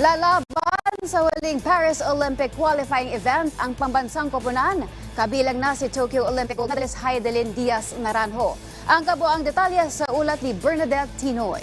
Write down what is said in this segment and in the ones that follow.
Lalaban sa huling Paris Olympic qualifying event ang pambansang koponan. Kabilang na si Tokyo Olympic medalist Heidelin Diaz Naranjo. Ang kabuang detalye sa ulat ni Bernadette Tinoy.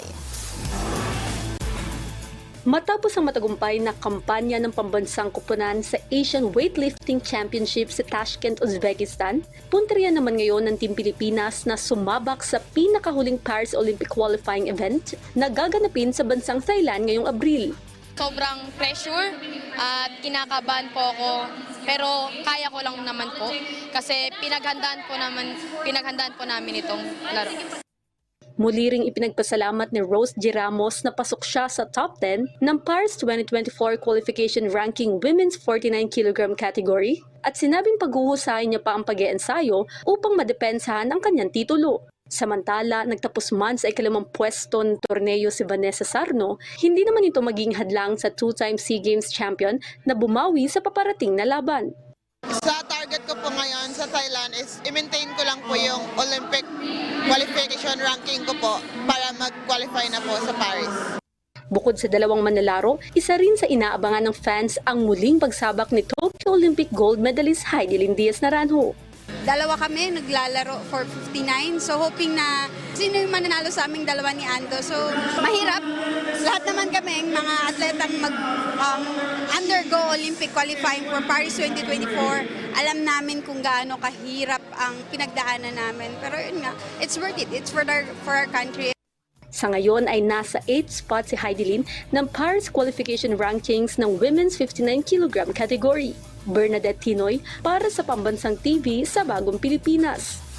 Matapos ang matagumpay na kampanya ng pambansang kupunan sa Asian Weightlifting Championship sa Tashkent, Uzbekistan, punteriya naman ngayon ng Team Pilipinas na sumabak sa pinakahuling Paris Olympic qualifying event na gaganapin sa bansang Thailand ngayong Abril. Sobrang pressure at kinakabahan po ako. Pero kaya ko lang naman po kasi pinaghandaan po naman pinaghandaan po namin itong laro. Muli ring ipinagpasalamat ni Rose G. Na pasok siya sa top 10 ng Paris 2024 qualification ranking women's 49 kg category at sinabing paghuhusayin niya pa ang pag ensayo upang madepensahan ang kanyang titulo. Samantala, nagtapos man sa ikalimang pwesto ng torneo si Vanessa Sarno, hindi naman ito maging hadlang sa two-time SEA Games champion na bumawi sa paparating na laban. Sa target ko po ngayon sa Thailand is i-maintain ko lang po yung Olympic qualification ranking ko po para mag-qualify na po sa Paris. Bukod sa dalawang manlalaro, isa rin sa inaabangan ng fans ang muling pagsabak ni Tokyo Olympic gold medalist Heidelin Diaz Naranjo. Dalawa kami naglalaro for 59. So hoping na sino yung mananalo sa aming dalawa ni Ando. So mahirap. Lahat naman kami mga atletang mag um, undergo Olympic qualifying for Paris 2024. Alam namin kung gaano kahirap ang pinagdaanan namin. Pero yun nga, it's worth it. It's for our, for our country. Sa ngayon ay nasa 8th spot si Heidelin ng Paris qualification rankings ng women's 59 kg category. Bernadette Tinoy para sa Pambansang TV sa Bagong Pilipinas.